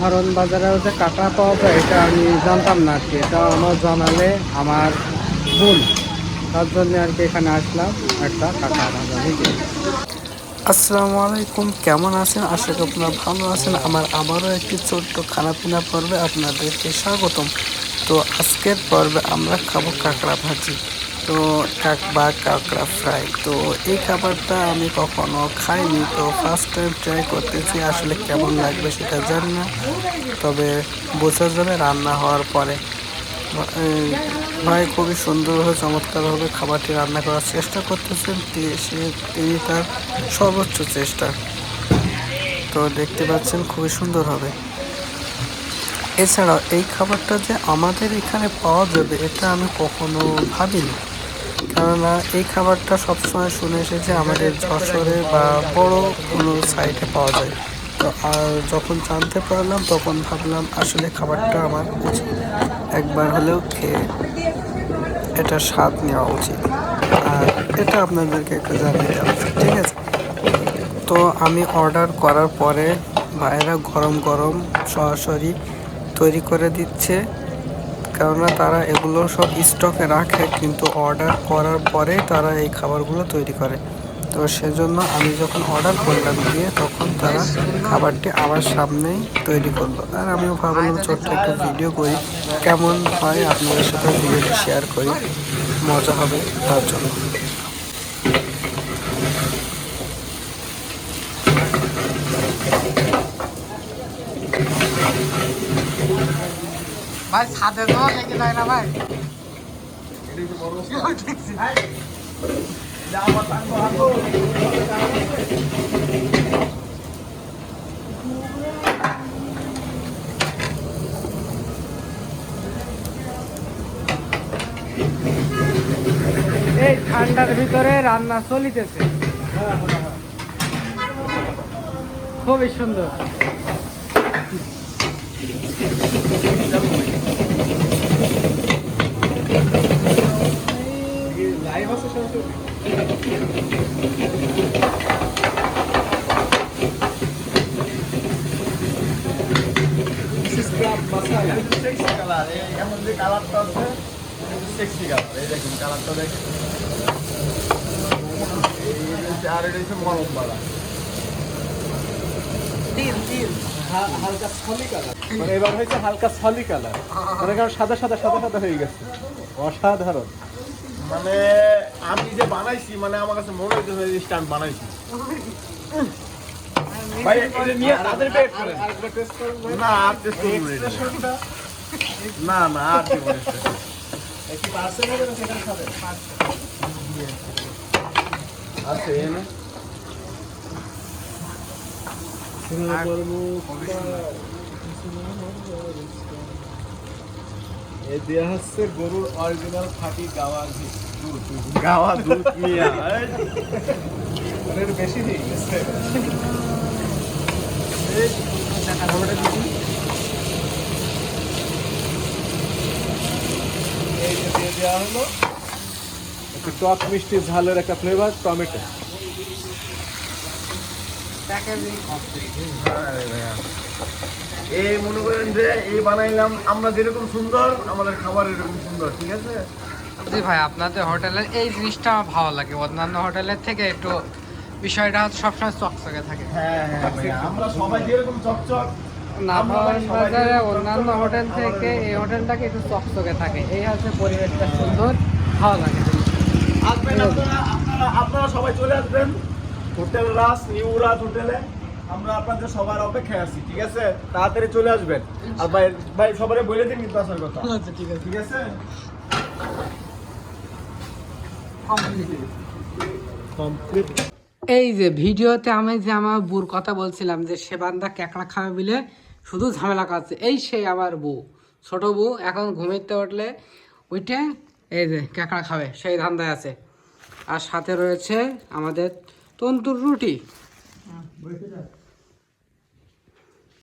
হারন বাজারে যে কাঁকড়া পাওয়া যায় এটা আমি জানতাম না আর কি এটা আমার জানালে আমার ভুল। তার জন্য আর কি এখানে আসলাম একটা কাঁকড়া ভাজা বুঝলি আসসালামু আলাইকুম কেমন আছেন? আশা করি আপনারা ভালো আছেন। আমার আবারও একটি ছোট্ট খানাপিনা পর্বে আপনাদেরকে স্বাগতম। তো আজকের পর্বে আমরা খাব কাঁকড়া ভাজি। তো কাক বা কাঁকড়া ফ্রাই। তো এই খাবারটা আমি কখনো খাইনি, তো ফার্স্ট টাইম ট্রাই করতেছি, আসলে কেমন লাগবে সেটা জানি না। তবে বোঝা যাবে রান্না হওয়ার পরে ভাই খুবই সুন্দরভাবে চমৎকারভাবে খাবারটি রান্না করার চেষ্টা করতেছেন তিনি তার সর্বোচ্চ চেষ্টা। তো দেখতে পাচ্ছেন খুবই সুন্দর হবে। এছাড়াও এই খাবারটা যে আমাদের এখানে পাওয়া যাবে, এটা আমি কখনো ভাবিনি। কেননা এই খাবারটা সবসময় শুনে এসেছে আমাদের যশোরে বা বড় কোনো সাইটে পাওয়া যায়। তো আর যখন জানতে পারলাম, তখন ভাবলাম আসলে খাবারটা আমার উচিত। একবার হলেও খেয়ে এটা স্বাদ নেওয়া উচিত। আর এটা আপনাদেরকে একটু জানিয়ে দেওয়া উচিত, ঠিক আছে? তো আমি অর্ডার করার পরে ভাইয়েরা গরম গরম সরাসরি তৈরি করে দিচ্ছে। কেননা তারা এগুলো সব স্টকে রাখে, কিন্তু অর্ডার করার পরে তারা এই খাবারগুলো তৈরি করে। তো সেজন্য আমি যখন অর্ডার করলাম গিয়ে তখন তারা খাবারটি আমার সামনেই তৈরি করল। আর আমিও ভাবলাম, ছোট্ট একটা ভিডিও করি, কেমন হয় আপনাদের সাথে ভিডিওটি শেয়ার করি, মজা হবে তার জন্য। ভাই ছাদে তো লেগে যায় না ভাই। দেখছি। এই ঠান্ডার ভিতরে রান্না চলিতেছে। খুবই সুন্দর। সেক্সি কালার এমন যে কালারটা আছে সেক্সি কালার এই দেখুন কালারটা দেখুন আর এটা হচ্ছে মরম বালা তিল তিল হালকা সলি কালার মানে এবার হয়েছে হালকা সলি কালার মানে কারণ সাদা সাদা সাদা সাদা হয়ে গেছে। অসাধারণ। মানে আমি যে বানাইছি মানে আমার কাছে মনে হইতেছে জিনিসটা আমি বানাইছি। ভাই নিয়ে তাদের পেট করে না আর টেস্ট করুন না না আর কি বলিস আছে এ হচ্ছে গরুর অরিজিনাল খাঁটি গাওয়া ঘি দুধ। গাওয়া দুধ মিয়া এই। একটু বেশি এই দেওয়া হলো টক মিষ্টি ঝালের একটা ফ্লেভার টমেটো। এই মনে করেন যে এই বানাইলাম আমরা যেরকম সুন্দর আমাদের খাবার এরকম সুন্দর ঠিক আছে? জি ভাই আপনাদের হোটেলের এই জিনিসটা আমার ভালো লাগে। অন্যান্য হোটেলের থেকে একটু বিষয়টা হচ্ছে সবসময় চকচকে থাকে। হ্যাঁ হ্যাঁ আমরা সবাই যেরকম চকচক নাভান বাজারে অন্যান্য হোটেল থেকে এই হোটেলটাকে একটু চকচকে থাকে। এই হচ্ছে পরিবেশটা সুন্দর ভালো লাগে। আসবেন আপনারা আপনারা আপনারা সবাই চলে আসবেন। হোটেল রাস নিউ রাজ হোটেলে আমরা আপনাদের সবার অপেক্ষায় আছি ঠিক আছে? তাড়াতাড়ি চলে আসবেন। আর ভাই ভাই সবাই বলে দিন কিন্তু আসার কথা। আচ্ছা ঠিক আছে। ঠিক আছে? কমপ্লিট এই যে ভিডিওতে আমি যে আমার বুর কথা বলছিলাম যে সে বান্দা ক্যাকড়া খাবে বলে শুধু ঝামেলা করছে এই সেই আমার বউ ছোট বউ এখন ঘুমিতে উঠলে ওইটা এই যে ক্যাঁকড়া খাবে সেই ধান্দায় আছে। আর সাথে রয়েছে আমাদের तोंड तूर रोटी